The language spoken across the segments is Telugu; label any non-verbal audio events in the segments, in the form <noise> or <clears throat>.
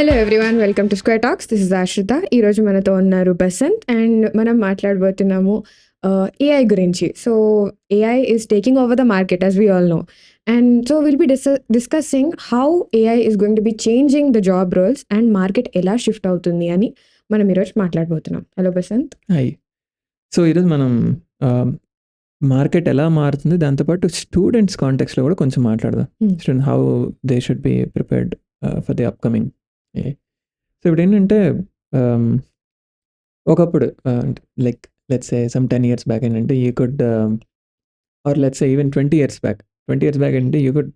Hello everyone welcome to Square Talks this is Ashritha ఈరోజు మనతో ఉన్నారు బసంత్ అండ్ మనం మాట్లాడబోతున్నాము ఏఐ గురించి. So AI is taking over the market as we all know and so will be dis discussing how AI is going to be changing the job roles and market ఎలా షిఫ్ట్ అవుతుంది అని మనం ఈరోజు మాట్లాడబోతున్నాం. హలో బసంత్ హాయ్ సో ఈరోజు మనం మార్కెట్ ఎలా మారుతుంది దాంతోపాటు స్టూడెంట్స్ కాంటెక్స్లో కూడా కొంచెం మాట్లాడదాం. Student how they should be prepared for the upcoming so ఇప్పుడు ఏంటంటే ఒకప్పుడు like let's a some ten years back ఏంటంటే you could or let's even twenty years back twenty years back ఏంటంటే యూ కుడ్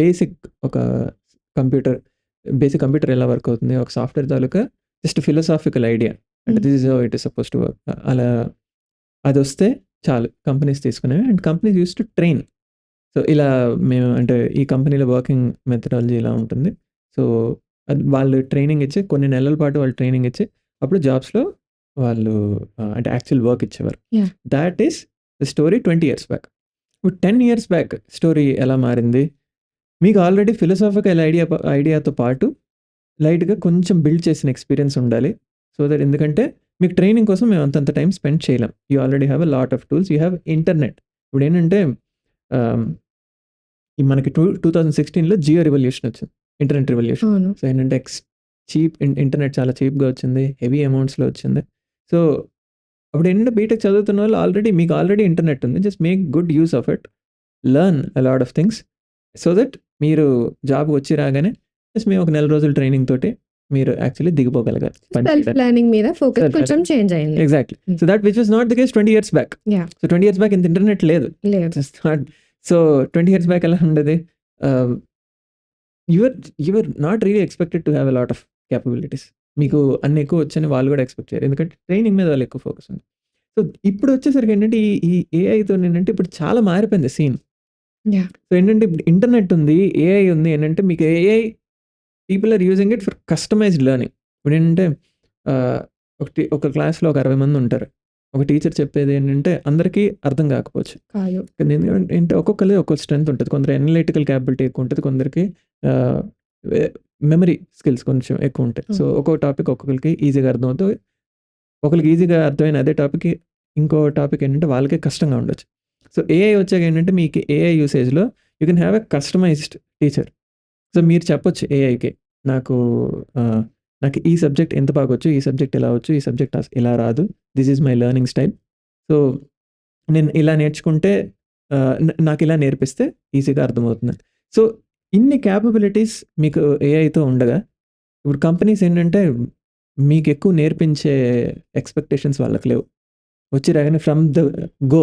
బేసిక్ ఒక కంప్యూటర్ బేసిక్ కంప్యూటర్ ఎలా వర్క్ అవుతుంది? ఒక సాఫ్ట్వేర్ తాలూకా జస్ట్ ఫిలోసాఫికల్ ఐడియా అంటే Mm. This is it is suppose to work అలా అది వస్తే చాలు. Companies తీసుకునేవి. And companies use to train so ఇలా మేము అంటే ఈ కంపెనీలో వర్కింగ్ మెథడాలజీ ఇలా ఉంటుంది. సో వాళ్ళు ట్రైనింగ్ ఇచ్చి కొన్ని నెలల పాటు వాళ్ళు ట్రైనింగ్ ఇచ్చి అప్పుడు జాబ్స్లో వాళ్ళు అంటే యాక్చువల్ వర్క్ ఇచ్చేవారు. That is the story twenty years back. ఇప్పుడు టెన్ ఇయర్స్ బ్యాక్ స్టోరీ ఎలా మారింది? మీకు ఆల్రెడీ ఫిలసాఫికల్ ఐడియా ఐడియాతో పాటు లైట్గా కొంచెం బిల్డ్ చేసిన ఎక్స్పీరియన్స్ ఉండాలి. సో దట్ ఎందుకంటే మీకు ట్రైనింగ్ కోసం మేము అంతంత టైం స్పెండ్ చేయలేం. You already have a lot of tools. You have internet. ఇప్పుడు ఏంటంటే మనకి టూ టూ థౌజండ్ సిక్స్టీన్లో జియో రివల్యూషన్ వచ్చింది. ఇంటర్నెట్ రివల్యూషన్ సో ఏంటంటే ఎక్స్ చీప్ ఇంటర్నెట్ చాలా చీప్గా వచ్చింది హెవీ అమౌంట్స్లో వచ్చింది. సో అప్పుడు ఏంటంటే బీటెక్ చదువుతున్న వాళ్ళు ఆల్రెడీ మీకు ఆల్రెడీ ఇంటర్నెట్ ఉంది. Just make good use of it learn a lot of things so that మీరు జాబ్ వచ్చి రాగానే జస్ట్ మేము ఒక నెల రోజుల ట్రైనింగ్ తోటి మీరు యాక్చువల్లీ. ప్లానింగ్ మీద ఫోకస్. కొంచెం చేంజ్ అయింది. Exactly. So that which was not the case twenty years back. So twenty years back ఇంత ఇంటర్నెట్ లేదు. లేదు. సో ట్వంటీ ఇయర్స్ బ్యాక్ ఎలా ఉండేది? Um, your your not really expected to have a lot of capabilities మీకు అన్ని ఎక్కువ వచ్చని వాళ్ళు కూడా ఎక్స్పెక్ట్ చేయరు. ఎందుకంటే ట్రైనింగ్ మీద వాళ్ళు ఎక్కువ ఫోకస్ ఉంది. సో ఇప్పుడు వచ్చేసరికి ఏంటంటే ఈ ఈ ఏఐతో ఏంటంటే ఇప్పుడు చాలా మారిపోయింది సీన్. సో ఏంటంటే ఇప్పుడు ఇంటర్నెట్ ఉంది ఏఐ ఉంది ఏంటంటే మీకు AI people are using it for customized learning ఇప్పుడు ఏంటంటే ఒకటి ఒక క్లాస్లో ఒక అరవై మంది ఉంటారు. ఒక టీచర్ చెప్పేది ఏంటంటే అందరికీ అర్థం కాకపోవచ్చు. కాదు. కానీ ఎందుకంటే ఏంటి ఒక్కొక్కరి ఒక్కొక్క స్ట్రెంత్ ఉంటుంది. కొందరు అనలిటికల్ క్యాపబిలిటీ ఎక్కువ ఉంటుంది. కొందరికి మెమరీ స్కిల్స్ కొంచెం ఎక్కువ ఉంటాయి. సో. ఒక్కొక్క టాపిక్ ఒక్కొక్కరికి ఈజీగా అర్థమవుతుంది ఒకరికి ఈజీగా అర్థమైన అదే టాపిక్ ఇంకో టాపిక్ ఏంటంటే వాళ్ళకే కష్టంగా ఉండొచ్చు. సో ఏఐ వచ్చాక ఏంటంటే మీకు AI యూసేజ్లో you can have a customized teacher so మీరు చెప్పొచ్చు ఏఐకి నాకు నాకు ఈ సబ్జెక్ట్ ఎంత బాగొచ్చు ఈ సబ్జెక్ట్ ఎలా వచ్చు ఈ సబ్జెక్ట్ ఇలా రాదు. This is my learning style so నేను ఇలా నేర్చుకుంటే నాకు ఇలా నేర్పిస్తే ఈజీగా అర్థమవుతుంది. సో ఇన్ని క్యాపబిలిటీస్ మీకు ఏఐతో ఉండగా ఇప్పుడు కంపెనీస్ ఏంటంటే మీకు ఎక్కువ నేర్పించే ఎక్స్పెక్టేషన్స్ వాళ్ళకి లేవు. వచ్చి రాగానే from the go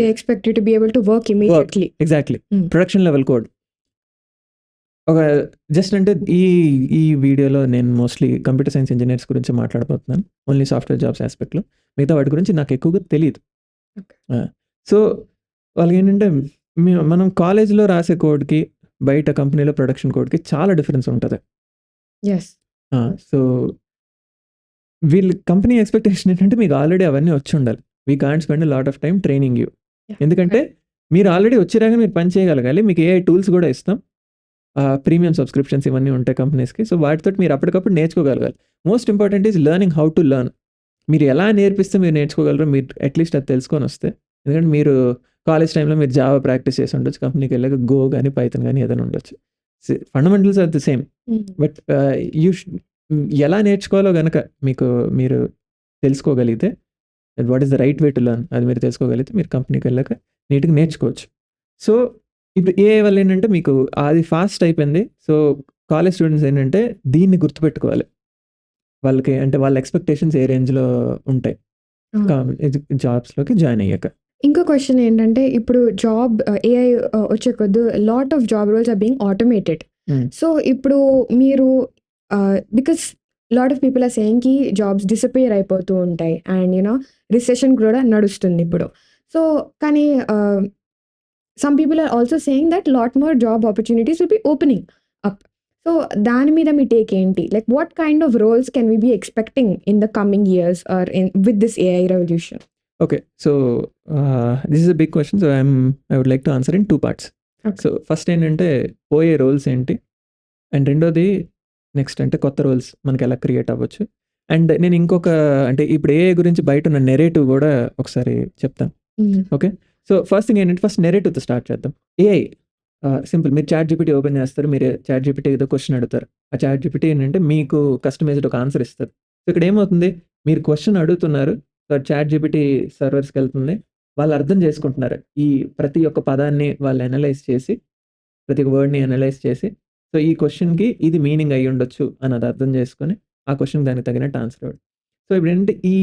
they expect to be able to work immediately exactly. Production level code ఒక జస్ట్ అంటే ఈ ఈ వీడియోలో నేను మోస్ట్లీ కంప్యూటర్ సైన్స్ ఇంజనీర్స్ గురించి మాట్లాడబోతున్నాను. ఓన్లీ సాఫ్ట్వేర్ జాబ్స్ ఆస్పెక్ట్లో మిగతా వాటి గురించి నాకు ఎక్కువగా తెలియదు. సో వాళ్ళకి ఏంటంటే మనం కాలేజ్లో రాసే కోడ్కి బయట కంపెనీలో ప్రొడక్షన్ కోడ్కి చాలా డిఫరెన్స్ ఉంటుంది. సో వీళ్ళ కంపెనీ ఎక్స్పెక్టేషన్ ఏంటంటే మీకు ఆల్రెడీ అవన్నీ వచ్చి ఉండాలి. We can't spend lot of time training you ఎందుకంటే మీరు ఆల్రెడీ వచ్చిరాగా మీరు పని చేయగలగాలి. మీకు ఏ టూల్స్ కూడా ఇస్తాం. ప్రీమియం సబ్స్క్రిప్షన్స్ ఇవన్నీ ఉంటాయి కంపెనీస్కి సో వాటితో మీరు అప్పటికప్పుడు నేర్చుకోగలగాలి. Most important is learning how to learn మీరు ఎలా నేర్పిస్తే మీరు నేర్చుకోగలరో మీరు అట్లీస్ట్ అది తెలుసుకొని వస్తే. ఎందుకంటే మీరు కాలేజ్ టైంలో మీరు జావా ప్రాక్టీస్ చేసి ఉండొచ్చు కంపెనీకి వెళ్ళాక గో కానీ పైథన్ కానీ ఏదైనా ఉండొచ్చు. Fundamentals are the same but you ఎలా నేర్చుకోవాలో గనక మీకు మీరు తెలుసుకోగలిగితే what is the right way to learn అది మీరు తెలుసుకోగలిగితే మీరు కంపెనీకి వెళ్ళాక నీట్గా నేర్చుకోవచ్చు. సో ఇప్పుడు ఏ వల్ల ఏంటంటే మీకు అది ఫాస్ట్ అయిపోయింది. సో కాలేజ్ స్టూడెంట్స్ ఏంటంటే దీన్ని గుర్తుపెట్టుకోవాలి. వాళ్ళకి అంటే వాళ్ళ ఎక్స్పెక్టేషన్స్ ఏ రేంజ్లో ఉంటాయి. జాబ్స్లోకి జాయిన్ అయ్యాక. ఇంకో క్వశ్చన్ ఏంటంటే ఇప్పుడు జాబ్ ఏఐ వచ్చే కొద్దు lot of job roles are being automated Hmm. So ఇప్పుడు మీరు because lot of people are సేయింగ్కి jobs disappear అయిపోతూ ఉంటాయి. అండ్ యూనో రిసెషన్ కూడా నడుస్తుంది ఇప్పుడు. సో కానీ some people are also saying that lot more job opportunities will be opening up so దాని మీద మీ టేక్ ఏంటి? Like what kind of roles can we be expecting in the coming years or in with this AI revolution okay so this is a big question so I'm I would like to answer in two parts. So first ఏంటంటే పోయే రోల్స్ ఏంటి? అండ్ రెండోది నెక్స్ట్ అంటే కొత్త రోల్స్ మనకి ఎలా క్రియేట్ అవ్వచ్చు. అండ్ నేను ఇంకొక అంటే ఇప్పుడు ఏ గురించి బయట ఉన్న నెరేటివ్ కూడా ఒకసారి చెప్తాను. హ్మ్. సో ఫస్ట్ థింగ్ ఏంటంటే ఫస్ట్ నెరేటివ్తో స్టార్ట్ చేద్దాం. AI simple. మీరు చాట్ జీపీటీ ఓపెన్ చేస్తారు మీరు చాట్ జీపీటీ ఏదో క్వశ్చన్ అడుగుతారు. ఆ చాట్ జీపీటీ ఏంటంటే మీకు కస్టమైజ్డ్ ఒక ఆన్సర్ ఇస్తుంది. సో ఇక్కడ ఏమవుతుంది? మీరు క్వశ్చన్ అడుగుతున్నారు చాట్ జీపీటీ సర్వర్స్కి వెళ్తుంది. వాళ్ళు అర్థం చేసుకుంటున్నారు. ఈ ప్రతి ఒక్క పదాన్ని వాళ్ళు అనలైజ్ చేసి ప్రతి ఒక్క వర్డ్ని అనలైజ్ చేసి సో ఈ క్వశ్చన్కి ఇది మీనింగ్ అయ్యి ఉండొచ్చు అని అది అర్థం చేసుకొని ఆ క్వశ్చన్ దానికి తగినట్టు ఆన్సర్ ఇవ్వడం. సో ఇప్పుడు ఏంటంటే ఈ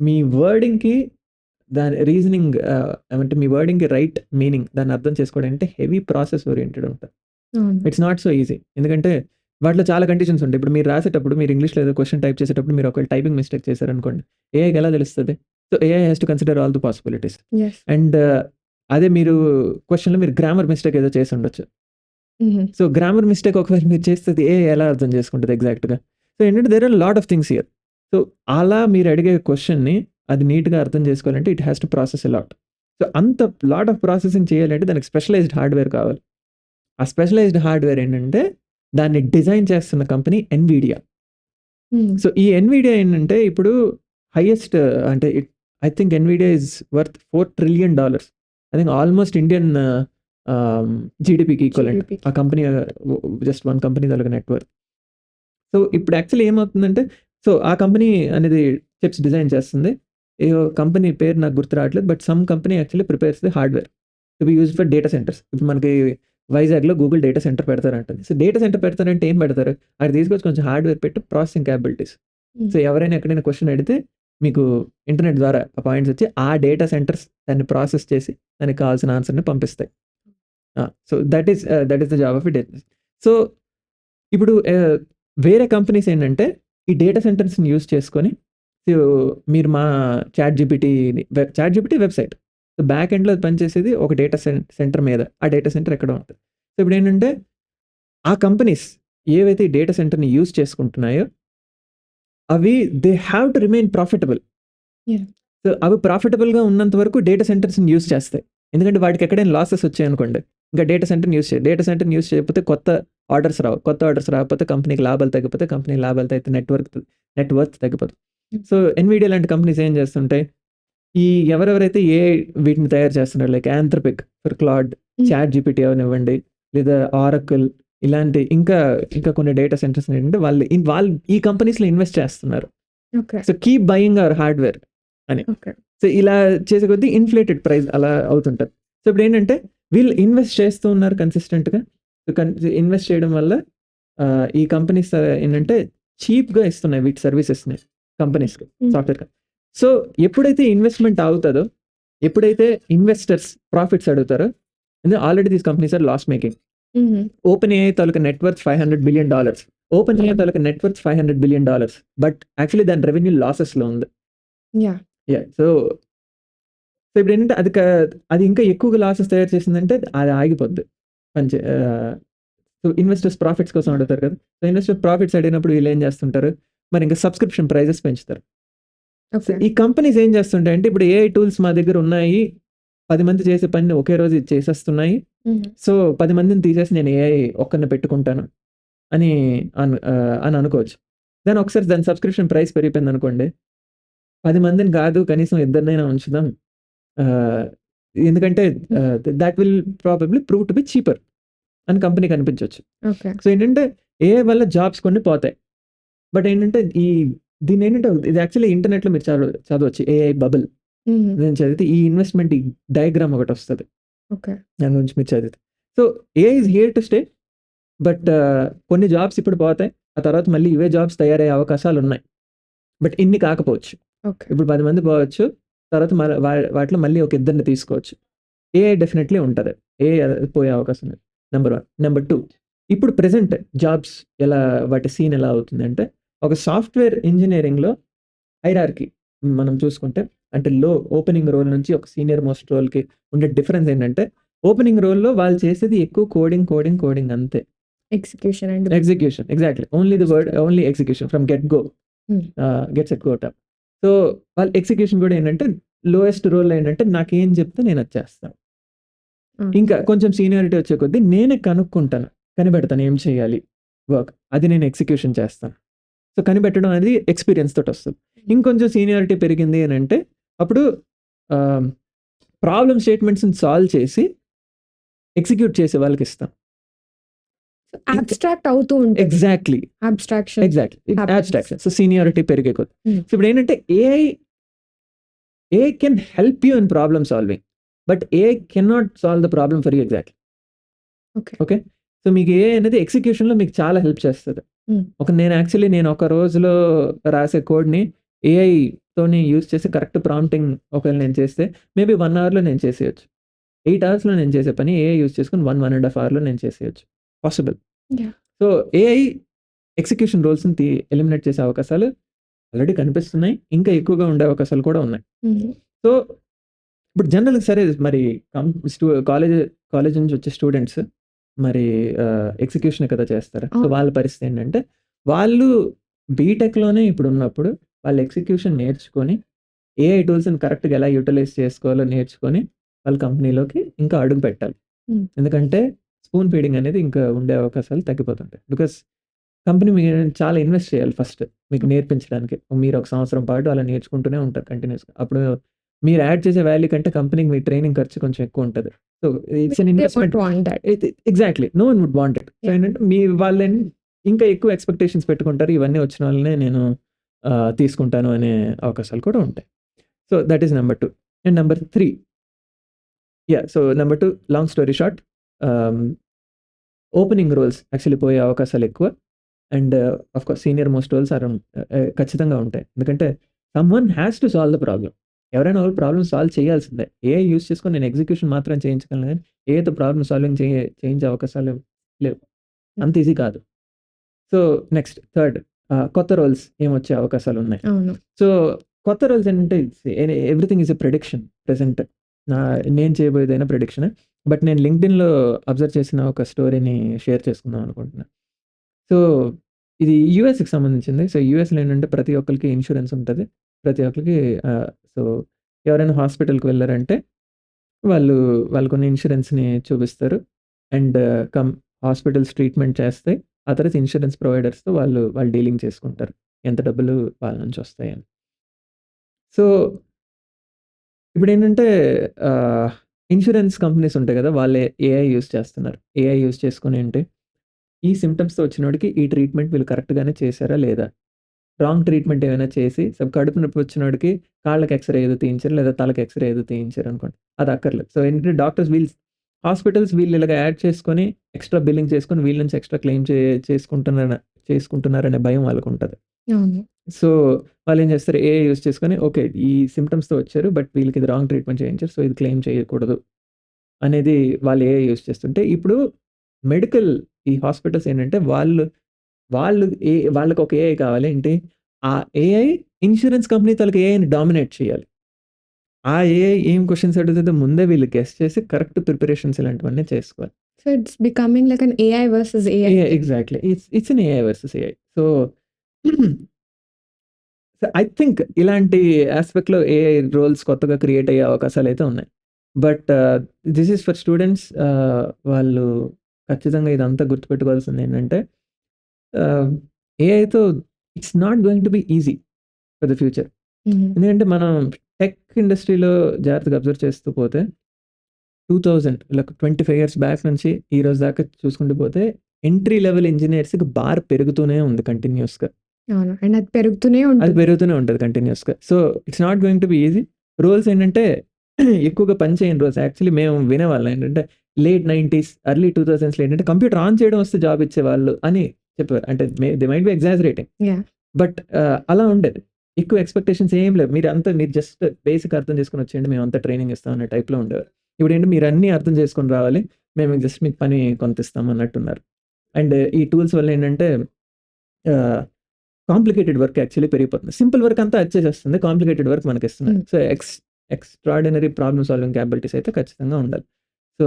మీ వర్డింగ్కి దాని రీజనింగ్ అంటే మీ వర్డింగ్కి రైట్ మీనింగ్ దాన్ని అర్థం చేసుకోవడం అంటే హెవీ ప్రాసెస్ ఓరియంటెడ్ ఉంటుంది. ఇట్స్ నాట్ సో ఈజీ ఎందుకంటే వాటిలో చాలా కండిషన్స్ ఉంటాయి. ఇప్పుడు మీరు రాసేటప్పుడు మీరు ఇంగ్లీష్లో ఏదో క్వశ్చన్ టైప్ చేసేటప్పుడు మీరు ఒకవేళ టైపింగ్ మిస్టేక్ చేశారనుకోండి ఏఐకి ఎలా తెలుస్తుంది? So AI has to consider all the possibilities. And అదే మీరు క్వశ్చన్లో మీరు గ్రామర్ మిస్టేక్ ఏదో చేసి ఉండొచ్చు. సో గ్రామర్ మిస్టేక్ ఒకవేళ మీరు చేస్తుంది ఏ ఎలా అర్థం చేసుకుంటుంది ఎగ్జాక్ట్గా సో ఏంటంటే there are lot of things here so అలా మీరు అడిగే క్వశ్చన్ని అది నీట్గా అర్థం చేసుకోవాలంటే it has to process lot so అంత లాట్ ఆఫ్ ప్రాసెసింగ్ చేయాలంటే దానికి స్పెషలైజ్డ్ హార్డ్వేర్ కావాలి. ఆ స్పెషలైజ్డ్ హార్డ్వేర్ ఏంటంటే దాన్ని డిజైన్ చేస్తున్న కంపెనీ ఎన్విడియా. సో ఈ ఎన్విడియా ఏంటంటే ఇప్పుడు హైయెస్ట్ అంటే I think Nvidia is worth four trillion dollars I think almost Indian జీడిపికి equivalent. ఆ కంపెనీ జస్ట్ వన్ కంపెనీ తొలగ నెట్వర్క్ సో ఇప్పుడు యాక్చువల్లీ ఏమవుతుందంటే సో ఆ కంపెనీ అనేది చిప్స్ డిజైన్ చేస్తుంది. ఏ కంపెనీ పేరు నాకు గుర్తు రావట్లేదు but some company actually prepares the hardware to be use for data centers. ఇప్పుడు మనకి వైజాగ్లో గూగుల్ డేటా సెంటర్ పెడతారంటుంది. సో డేటా సెంటర్ పెడతారంటే ఏం పెడతారు? అది తీసుకొచ్చి కొంచెం హార్డ్వేర్ పెట్టి ప్రాసెసింగ్ క్యాపబిలిటీస్. హ్మ్. సో ఎవరైనా ఎక్కడైనా క్వశ్చన్ అడిగితే మీకు ఇంటర్నెట్ ద్వారా ఆ పాయింట్స్ వచ్చి ఆ డేటా సెంటర్స్ దాన్ని ప్రాసెస్ చేసి దానికి కావాల్సిన ఆన్సర్ని పంపిస్తాయి. So that is that is the job of it so ఇప్పుడు వేరే కంపెనీస్ ఏంటంటే ఈ డేటా సెంటర్స్ని యూస్ చేసుకొని మీరు మా chat జీపీటీని chat GPT website so back ఎండ్లో పనిచేసేది ఒక డేటా సెంటర్ మీద. ఆ డేటా సెంటర్ ఎక్కడ ఉంటుంది. సో ఇప్పుడు ఏంటంటే ఆ కంపెనీస్ ఏవైతే డేటా సెంటర్ని యూస్ చేసుకుంటున్నాయో అవి they have to remain profitable. So అవి ప్రాఫిటబుల్గా ఉన్నంత వరకు డేటా సెంటర్స్ని యూస్ చేస్తాయి. ఎందుకంటే వాటికి ఎక్కడైనా లాసెస్ వచ్చాయనుకోండి ఇంకా డేటా సెంటర్ని యూస్ చేయాలి డేటా సెంటర్ని యూస్ చేయకపోతే కొత్త ఆర్డర్స్ రావు. కొత్త ఆర్డర్స్ రాకపోతే కంపెనీకి లాభాలు తగ్గిపోతే కంపెనీ లాభాలు తగ్గితే నెట్వర్క్ నెట్వర్క్ తగ్గిపోతుంది. సో ఎన్విడియా లాంటి కంపెనీస్ ఏం చేస్తుంటాయి ఈ ఎవరెవరైతే ఏ వీటిని తయారు చేస్తున్నారు like Anthropic for Claude. Chat GPT అవనివ్వండి లేదా ఆరకల్ ఇలాంటి ఇంకా ఇంకా కొన్ని డేటా సెంటర్స్ ఏంటంటే వాళ్ళు వాళ్ళు ఈ కంపెనీస్లో ఇన్వెస్ట్ చేస్తున్నారు. So keep buying our hardware okay. So ఇలా చేసే కొద్దీ ఇన్ఫ్లేటెడ్ ప్రైస్ అలా అవుతుంటుంది సో ఇప్పుడు ఏంటంటే వీళ్ళు ఇన్వెస్ట్ చేస్తూ ఉన్నారు కన్సిస్టెంట్గా ఇన్వెస్ట్ చేయడం వల్ల ఈ కంపెనీస్ ఏంటంటే చీప్గా ఇస్తున్నాయి వీటి సర్వీసెస్ని కంపెనీస్కి. సాఫ్ట్వేర్ సో ఎప్పుడైతే ఇన్వెస్ట్మెంట్ అవుతుందో ఎప్పుడైతే ఇన్వెస్టర్స్ ప్రాఫిట్స్ అడుగుతారో already these companies are loss making. Open AI taluka network five hundred billion dollars. Open AI taluka network five hundred billion dollars. But actually దాని రెవెన్యూ లాసెస్లో ఉంది. యాహ్! యా సో సో ఇప్పుడు ఏంటంటే అది అది ఇంకా ఎక్కువగా లాసెస్ తయారు చేసిందంటే అది ఆగిపోద్ది. మంచి సో ఇన్వెస్టర్స్ ప్రాఫిట్స్ కోసం అడుగుతారు కదా. సో ఇన్వెస్టర్ ప్రాఫిట్స్ అడిగినప్పుడు వీళ్ళు ఏం చేస్తుంటారు? మరి ఇంకా సబ్స్క్రిప్షన్ ప్రైజెస్ పెంచుతారు. ఈ కంపెనీస్ ఏం చేస్తుంటాయి అంటే ఇప్పుడు ఏఐ టూల్స్ మా దగ్గర ఉన్నాయి. పది మంది చేసే పని ఒకే రోజు చేసేస్తున్నాయి. సో పది మందిని తీసేసి నేను ఏఐ ఒక్కరిని పెట్టుకుంటాను అని అను అనుకోవచ్చు. దాని ఒకసారి దాని సబ్స్క్రిప్షన్ ప్రైస్ పెరిగిపోయింది అనుకోండి. పది మందిని కాదు కనీసం ఇద్దరినైనా ఉంచుదాం. ఎందుకంటే that will probably prove to be cheaper అని కంపెనీ కనిపించవచ్చు. సో ఏంటంటే ఏఐ వల్ల జాబ్స్ కొన్ని పోతాయి. బట్ ఏంటంటే ఈ దీని ఏంటంటే ఇది యాక్చువల్లీ ఇంటర్నెట్లో మీరు చదవ చదవచ్చు. AI bubble. నేను చదివితే ఈ ఇన్వెస్ట్మెంట్ డయాగ్రామ్ ఒకటి వస్తుంది. దాని గురించి మీరు చదివితే. So AI is here to stay but కొన్ని జాబ్స్ ఇప్పుడు పోతాయి. ఆ తర్వాత మళ్ళీ ఇవే జాబ్స్ తయారయ్యే అవకాశాలు ఉన్నాయి. బట్ ఇన్ని కాకపోవచ్చు. ఇప్పుడు పది మంది పోవచ్చు. తర్వాత వాటిలో మళ్ళీ ఒక ఇద్దరిని తీసుకోవచ్చు. ఏఐ డెఫినెట్లీ ఉంటుంది. ఏ పోయే అవకాశం లేదు. నెంబర్ వన్ నెంబర్ టూ ఇప్పుడు ప్రెసెంట్ జాబ్స్ ఎలా వాటి సీన్ ఎలా అవుతుంది అంటే ఒక సాఫ్ట్వేర్ ఇంజనీరింగ్లో హైరార్కి మనం చూసుకుంటే అంటే లో ఓపెనింగ్ రోల్ నుంచి ఒక సీనియర్ మోస్ట్ రోల్కి ఉండే డిఫరెన్స్ ఏంటంటే ఓపెనింగ్ రోల్లో వాళ్ళు చేసేది ఎక్కువ కోడింగ్ కోడింగ్ కోడింగ్ అంతే. Execution and execution exactly. Only the word only execution from get go. Get set go టప్. సో వాళ్ళ ఎగ్జిక్యూషన్ కూడా ఏంటంటే లోయెస్ట్ రోల్ ఏంటంటే నాకేం చెప్తే నేను అది చేస్తాను. ఇంకా కొంచెం సీనియారిటీ వచ్చే కొద్దీ నేనే కనుక్కుంటాను కనిపెడతాను ఏం చేయాలి వర్క్. అది నేను ఎగ్జిక్యూషన్ చేస్తాను. సో కనిపెట్టడం అనేది ఎక్స్పీరియన్స్ తోటి వస్తుంది. ఇంకొంచెం సీనియారిటీ పెరిగింది అని అంటే అప్పుడు ప్రాబ్లమ్ స్టేట్మెంట్స్ని సాల్వ్ చేసి ఎగ్జిక్యూట్ చేసే వాళ్ళకి ఇస్తాం. అబ్స్ట్రాక్ట్ అవుతూ ఉంటుంది. Exactly abstraction exactly. Abstraction so seniority పెరిగే కొద్ది. Hmm. సో ఇప్పుడు ఏంటంటే AI AI can help you in problem solving but AI can not solve the problem for you exactly Okay. Okay so మీకు ఏ అనేది ఎగ్జిక్యూషన్లో మీకు చాలా హెల్ప్ చేస్తుంది. ఒక నేను యాక్చువల్లీ నేను ఒక రోజులో రాసే కోడ్ని ఏఐతోని యూస్ చేసి కరెక్ట్ ప్రాంప్టింగ్ ఒకవేళ నేను చేస్తే మేబీ వన్ అవర్లో నేను చేసేయచ్చు. ఎయిట్ అవర్స్లో నేను చేసే పని ఏఐ యూస్ చేసుకుని వన్ వన్ అండ్ హాఫ్ అవర్లో నేను చేసేయచ్చు. పాసిబుల్. సో ఏఐ ఎగ్జిక్యూషన్ రోల్స్ని తీ ఎలిమినేట్ చేసే అవకాశాలు ఆల్రెడీ కనిపిస్తున్నాయి. ఇంకా ఎక్కువగా ఉండే అవకాశాలు కూడా ఉన్నాయి. సో ఇప్పుడు జనరల్గా సరే మరి కం స్టూ కాలేజ్ కాలేజ్ నుంచి వచ్చే స్టూడెంట్స్ మరి ఎగ్జిక్యూషన్ కదా చేస్తారు. సో. వాళ్ళ పరిస్థితి ఏంటంటే వాళ్ళు బీటెక్లోనే ఇప్పుడు ఉన్నప్పుడు వాళ్ళు ఎగ్జిక్యూషన్ నేర్చుకొని ఏఐ టూల్స్ని కరెక్ట్గా ఎలా యూటిలైజ్ చేసుకోవాలో నేర్చుకొని వాళ్ళ కంపెనీలోకి ఇంకా అడుగు పెట్టాలి. ఎందుకంటే స్పూన్ ఫీడింగ్ అనేది ఇంకా ఉండే అవకాశాలు తగ్గిపోతుంటాయి. బికాస్ కంపెనీ మీరు చాలా ఇన్వెస్ట్ చేయాలి ఫస్ట్ మీకు నేర్పించడానికి. మీరు ఒక సంవత్సరం పాటు అలా నేర్చుకుంటూనే ఉంటారు కంటిన్యూస్గా అప్పుడు మీరు యాడ్ చేసే వాల్యూ కంటే కంపెనీకి మీ ట్రైనింగ్ ఖర్చు కొంచెం ఎక్కువ ఉంటుంది. So it's an investment exactly no one would want it so Yeah. ఏంటంటే మీ వాళ్ళని ఇంకా ఎక్కువ ఎక్స్పెక్టేషన్స్ పెట్టుకుంటారు. ఇవన్నీ వచ్చిన వాళ్ళనే నేను తీసుకుంటాను అనే అవకాశాలు కూడా ఉంటాయి. So that is number two and number three yeah so number two long story short opening roles actually పోయే అవకాశాలు ఎక్కువ. And of course senior most roles are ఖచ్చితంగా ఉంటాయి. ఎందుకంటే someone has to solve the problem ఎవరైనా వాళ్ళు ప్రాబ్లమ్ సాల్వ్ చేయాల్సిందే. ఏ యూస్ చేసుకొని నేను ఎగ్జిక్యూషన్ మాత్రం చేయించగలను కానీ ఏదో ప్రాబ్లమ్ సాల్వింగ్ చేయ చేయించే అవకాశాలు లేవు. అంత ఈజీ కాదు. సో నెక్స్ట్ థర్డ్ కొత్త రోల్స్ ఏమొచ్చే అవకాశాలు ఉన్నాయి? సో కొత్త రోల్స్ ఏంటంటే everything is a prediction present నా నేను చేయబోయేదైనా ప్రిడిక్షన్ బట్ నేను లింక్డ్ఇన్లో అబ్జర్వ్ చేసిన ఒక స్టోరీని షేర్ చేసుకుందాం అనుకుంటున్నా. సో ఇది యూఎస్కి సంబంధించింది. సో యూఎస్లో ఏంటంటే ప్రతి ఒక్కరికి ఇన్సూరెన్స్ ఉంటుంది. ప్రతి ఒక్కరికి సో ఎవరైనా హాస్పిటల్కి వెళ్ళారంటే వాళ్ళు వాళ్ళు కొన్ని ఇన్సూరెన్స్ని చూపిస్తారు. అండ్ కమ్ హాస్పిటల్స్ ట్రీట్మెంట్ చేస్తే ఆ తర్వాత ఇన్సూరెన్స్ ప్రొవైడర్స్తో వాళ్ళు వాళ్ళు డీలింగ్ చేసుకుంటారు. ఎంత డబ్బులు వాళ్ళ నుంచి వస్తాయని. సో ఇప్పుడు ఏంటంటే ఇన్సూరెన్స్ కంపెనీస్ ఉంటాయి కదా వాళ్ళే ఏఐ యూస్ చేస్తున్నారు. ఏఐ యూస్ చేసుకుని ఏంటి ఈ సిమ్టమ్స్తో వచ్చినోడికి ఈ ట్రీట్మెంట్ వీళ్ళు కరెక్ట్గానే చేశారా లేదా? రాంగ్ ట్రీట్మెంట్ ఏమైనా చేసి సబ్ కడుపు నొప్పి వచ్చినోడికి కాళ్ళకి ఎక్స్రే ఏదో తీయించారు లేదా తలకి ఎక్స్రే ఏదో తీయించారు అనుకోండి. అది అక్కర్లేదు. సో ఏంటంటే డాక్టర్స్ వీల్ హాస్పిటల్స్ వీళ్ళు ఇలాగ యాడ్ చేసుకొని ఎక్స్ట్రా బిల్లింగ్ చేసుకొని వీళ్ళ నుంచి ఎక్స్ట్రా క్లెయిమ్ చే చేసుకుంటున్నారు చేసుకుంటున్నారనే భయం వాళ్ళకు ఉంటుంది సో వాళ్ళు ఏం చేస్తారు? ఏ యూస్ చేసుకొని ఓకే ఈ సిమ్టమ్స్తో వచ్చారు బట్ వీళ్ళకి ఇది రాంగ్ ట్రీట్మెంట్ చేయించారు సో ఇది క్లెయిమ్ చేయకూడదు అనేది వాళ్ళు ఏ యూస్ చేస్తుంటే ఇప్పుడు మెడికల్ ఈ హాస్పిటల్స్ ఏంటంటే వాళ్ళు వాళ్ళు ఏ వాళ్ళకి ఒక ఏఐ కావాలి ఏంటి ఆ ఏఐ ఇన్సూరెన్స్ కంపెనీ తలకి ఏఐని డామినేట్ చేయాలి. ఆ ఏఐ ఏం క్వశ్చన్స్ అడుగుతుందో ముందే వీళ్ళు గెస్ట్ చేసి కరెక్ట్ ప్రిపరేషన్స్ ఇలాంటివన్నీ చేసుకోవాలి. So it's becoming like an AI versus AI exactly it's it's an AI versus AI so I think ఇలాంటి ఆస్పెక్ట్లో ఏఐ రోల్స్ కొత్తగా క్రియేట్ అయ్యే అవకాశాలు అయితే ఉన్నాయి. But this is for students వాళ్ళు ఖచ్చితంగా ఇదంతా గుర్తుపెట్టుకోవాల్సింది ఏంటంటే ఏఐతో it's not going to be easy for the future ఎందుకంటే మనం టెక్ ఇండస్ట్రీలో జాగ్రత్తగా అబ్జర్వ్ చేస్తూ పోతే two thousand like twenty five years back నుంచి ఈ రోజు దాకా చూసుకుంటూ పోతే ఎంట్రీ లెవెల్ ఇంజనీర్స్కి బార్ పెరుగుతూనే ఉంది కంటిన్యూస్గా అవును. అండ్ అది పెరుగుతూనే అది ఉంటుంది పెరుగుతూనే ఉంటుంది కంటిన్యూస్గా so it's not going to be easy roles ఏంటంటే <clears throat> ఎక్కువగా పని చేయని రోల్స్ యాక్చువల్లీ మేము వినేవాళ్ళం ఏంటంటే లేట్ నైంటీస్ అర్లీ టూ థౌసండ్స్లో ఏంటంటే కంప్యూటర్ ఆన్ చేయడం వస్తే జాబ్ ఇచ్చేవాళ్ళు అని చెప్పారు అంటే they might be exaggerating. But అలా ఉండేది. ఎక్కువ ఎక్స్పెక్టేషన్స్ ఏం లేవు. మీరు అంతా మీరు జస్ట్ బేసిక్ అర్థం చేసుకుని వచ్చేయండి. మేము అంతా ట్రైనింగ్ ఇస్తాం అనే టైప్లో ఉండేవారు. ఇప్పుడు ఏంటి మీరు అన్నీ అర్థం చేసుకొని రావాలి. మేము జస్ట్ మీకు పని కొంత ఇస్తాం అన్నట్టున్నారు. అండ్ ఈ టూల్స్ వల్ల ఏంటంటే కాంప్లికేటెడ్ వర్క్ యాక్చువల్లీ పెరిగిపోతుంది. సింపుల్ వర్క్ అంతా వచ్చేసేస్తుంది. కాంప్లికేటెడ్ వర్క్ మనకి ఇస్తున్నారు. So ex extraordinary problem solving capabilities అయితే ఖచ్చితంగా ఉండాలి. So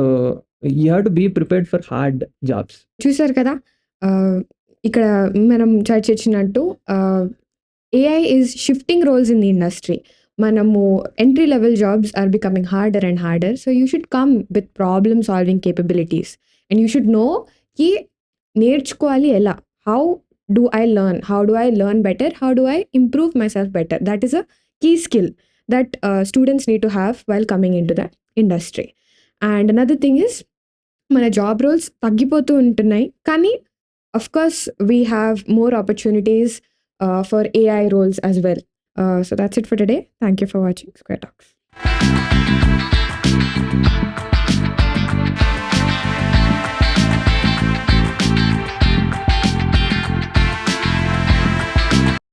you have to be prepared for hard jobs చూసారు కదా? ఆ, ఇక్కడ మనం చర్చించినట్టు AI is shifting roles in the industry మనము entry level jobs are becoming harder and harder so you should come with problem solving capabilities and you should know కి నేర్చుకోవాలి ఎలా? How do I learn how do I learn better how do I improve myself better that is a key skill that students need to have while coming in to the industry and another thing is మన జాబ్ రోల్స్ తగ్గిపోతూ ఉంటున్నాయి. కానీ Of course, we have more opportunities uh, for AI roles as well. Uh, so that's it for today. Thank you for watching Square Talks.